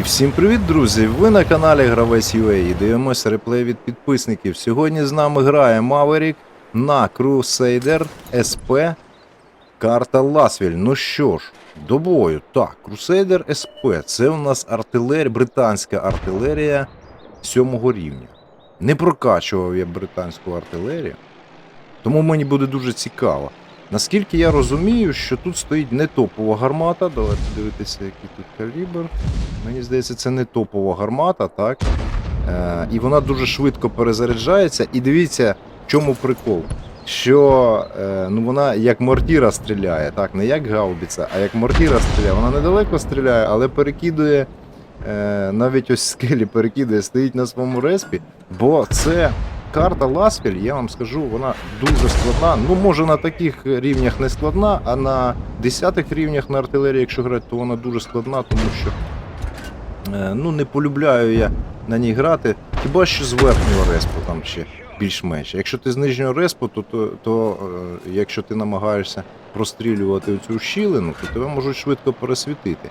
І всім привіт, друзі! Ви на каналі Гравець UA і дивимося реплей від підписників. Сьогодні з нами грає Maverick на Crusader SP карта Ласвіль. Ну що ж, до бою. Так, Crusader SP це у нас артилерія, британська артилерія сьомого рівня. Не прокачував я британську артилерію, тому мені буде дуже цікаво. Наскільки я розумію, що тут стоїть не топова гармата. Давайте дивитися, який тут калібр. Мені здається, це не топова гармата, так? Е, і вона дуже швидко перезаряджається. І дивіться, в чому прикол. Що е, ну вона як мортіра стріляє, так, не як гаубіця, а як мортіра стріляє. Вона недалеко стріляє, але перекидує, е, навіть ось скелі перекидує, стоїть на своєму респі, бо це карта Ласкель, я вам скажу, вона дуже складна. Ну, може на таких рівнях не складна, а на десятих рівнях на артилерії, якщо грати, то вона дуже складна, тому що е, ну, не полюбляю я на ній грати. Хіба що з верхнього респу там ще більш-менш. Якщо ти з нижнього респу, то, то, то е, якщо ти намагаєшся прострілювати цю щілину, то тебе можуть швидко пересвітити.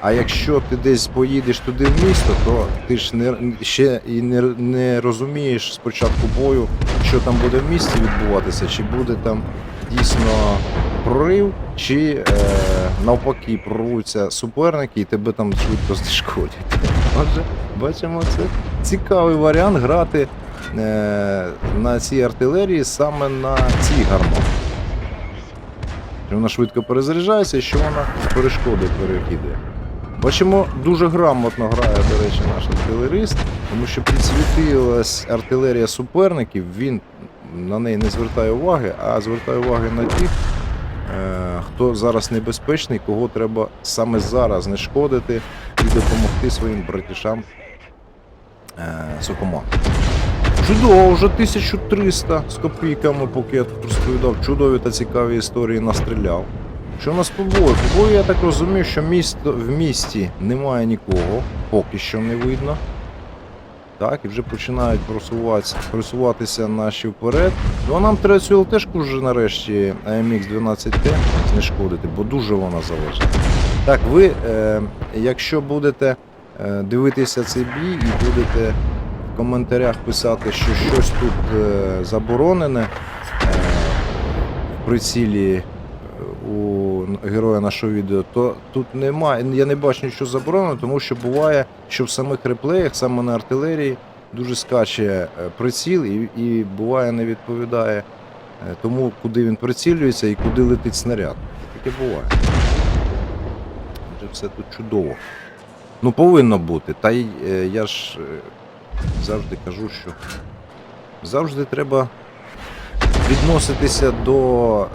А якщо ти десь поїдеш туди в місто, то ти ж не, ще і не, не розумієш спочатку бою, що там буде в місті відбуватися, чи буде там дійсно прорив, чи е, навпаки прорвуться суперники і тебе там швидко знешкодять. Отже, бачимо, це цікавий варіант грати е, на цій артилерії саме на цій гарматі. Що Вона швидко перезаряджається що вона перешкоди перекидає. Бачимо, дуже грамотно грає, до речі, наш артилерист, тому що підсвітилась артилерія суперників, він на неї не звертає уваги, а звертає уваги на тих, е, хто зараз небезпечний, кого треба саме зараз знешкодити і допомогти своїм братішам е, Сокома. Чудово, вже 1300 з копійками, поки я тут розповідав, чудові та цікаві історії настріляв. Що у нас по бою? По я так розумію, що місто, в місті немає нікого, поки що не видно. Так, і вже починають просуватися, просуватися наші вперед. Ну а нам треба цю ЛТшку вже нарешті AMX 12T знешкодити, бо дуже вона залежить. Так, ви, е, якщо будете е, дивитися цей бій і будете в коментарях писати, що щось тут е, заборонене е, в прицілі е, у героя нашого відео, то тут немає. Я не бачу нічого забороненого, тому що буває, що в самих реплеях, саме на артилерії, дуже скаче е, приціл і, і буває не відповідає е, тому, куди він прицілюється і куди летить снаряд. Таке буває. Отже, все тут чудово. Ну, повинно бути. Та й е, я ж завжди кажу, що завжди треба відноситися до е,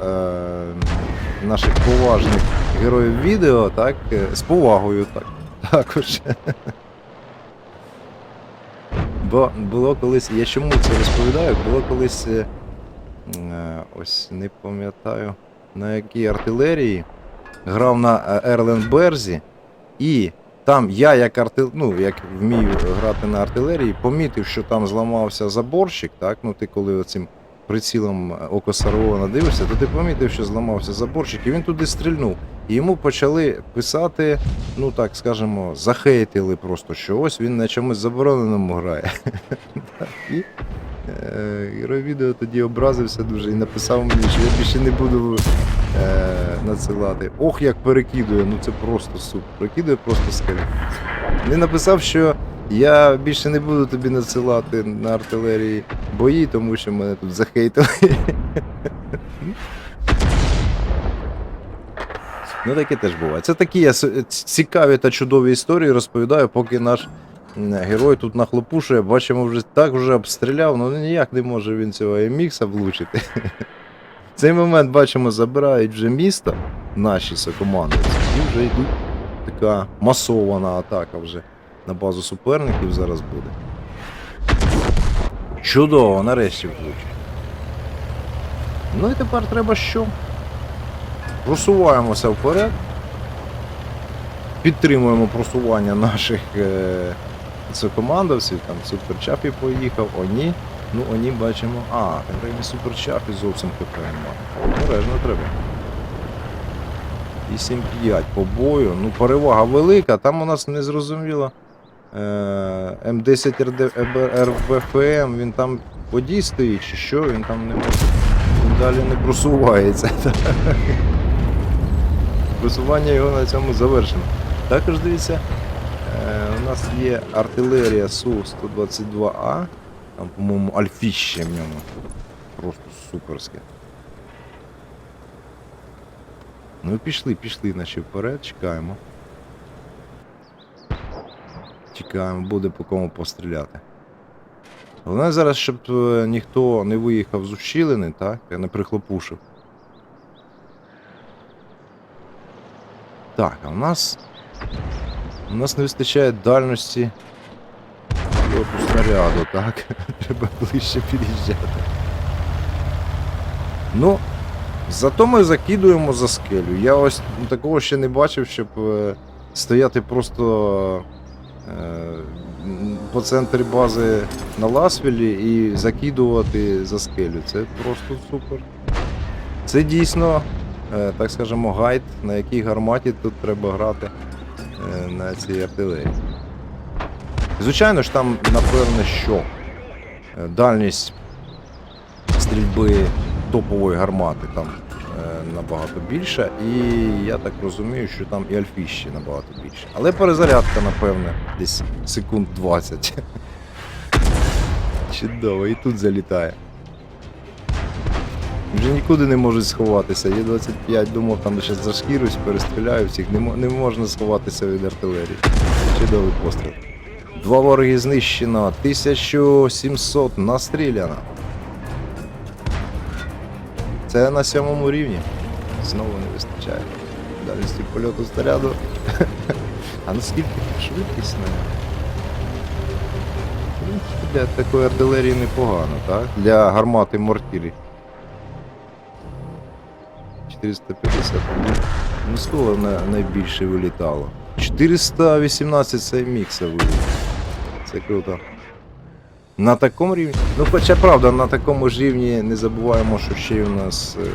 наших поважних героїв відео, так, е, з повагою так, також. Бо було колись, я чому це розповідаю, було колись, е, е, ось не пам'ятаю, на якій артилерії грав на Ерленберзі, і там я, як арти... ну, як вмію грати на артилерії, помітив, що там зламався заборчик, так, ну ти коли оцим прицілом е, око Сарвона дивишся, то ти помітив, що зламався заборчик, і він туди стрільнув. І йому почали писати, ну так скажемо, захейтили просто, що ось він на чомусь забороненому грає. І е, герой відео тоді образився дуже і написав мені, що я більше не буду е, надсилати. Ох, як перекидує, ну це просто супер. Перекидує просто скелі. Він написав, що я більше не буду тобі надсилати на артилерії бої, тому що мене тут захейтили. Ну таке теж буває. Це такі я цікаві та чудові історії розповідаю, поки наш герой тут нахлопушує. Бачимо, вже так вже обстріляв, ну ніяк не може він цього емікса влучити. В цей момент бачимо, забирають вже місто наші сокомандиці, і вже йдуть така масована атака вже на базу суперників зараз буде. Чудово, нарешті влучив. Ну і тепер треба що? Просуваємося вперед. Підтримуємо просування наших е, командовців. Там суперчапі поїхав, Оні. Ну, Оні бачимо. А, героїні суперчапі зовсім КП немає. Обережно треба. 8-5 по бою. Ну, перевага велика. Там у нас не зрозуміло. Е, М10 РД РВФМ, він там подій стоїть, чи що, він там не може. Далі не просувається. Просування його на цьому завершено. Також дивіться, е, у нас є артилерія Су-122А. Там, по-моєму, альфіще в ньому. Просто суперське. Ну і пішли, пішли наші вперед, чекаємо. Чекаємо, буде по кому постріляти. Головне зараз, щоб е, ніхто не виїхав з ущілини, так? Не прихлопушив. Так, а у нас. У нас не вистачає дальності льоту снаряду, так? Треба ближче під'їжджати. Ну, зато ми закидуємо за скелю. Я ось такого ще не бачив, щоб е, стояти просто по центрі бази на Ласвілі і закидувати за скелю. Це просто супер. Це дійсно, е, так скажемо, гайд, на якій гарматі тут треба грати е, на цій артилерії. Звичайно ж, там, напевно, що е, дальність стрільби топової гармати там е, набагато більша, і я так розумію, що там і альфіщі набагато більше. Але перезарядка, напевне, десь секунд 20. Чудово, і тут залітає. Вже нікуди не можуть сховатися. Є 25, думав, там ще зашкірюсь, перестріляю всіх. Не, не можна сховатися від артилерії. Чудовий постріл. Два вороги знищено, 1700 настріляно. Це на сьомому рівні. Знову не вистачає. Дальності польоту снаряду. А наскільки швидкість В Для такої артилерії непогано, так? Для гармати мортірі. 450. Ну, на- найбільше вилітало? 418 це мікса виліт. Це круто. На такому рівні. Ну, хоча правда, на такому ж рівні не забуваємо, що ще й у нас е,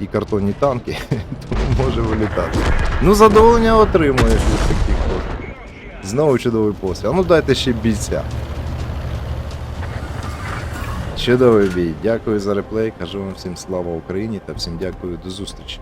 і картонні танки, тому може вилітати. Ну, задоволення отримуєш від таких пострілів. Знову чудовий постріл. А ну дайте ще бійця. Чудовий бій. Дякую за реплей. Кажу вам всім слава Україні та всім дякую до зустрічі.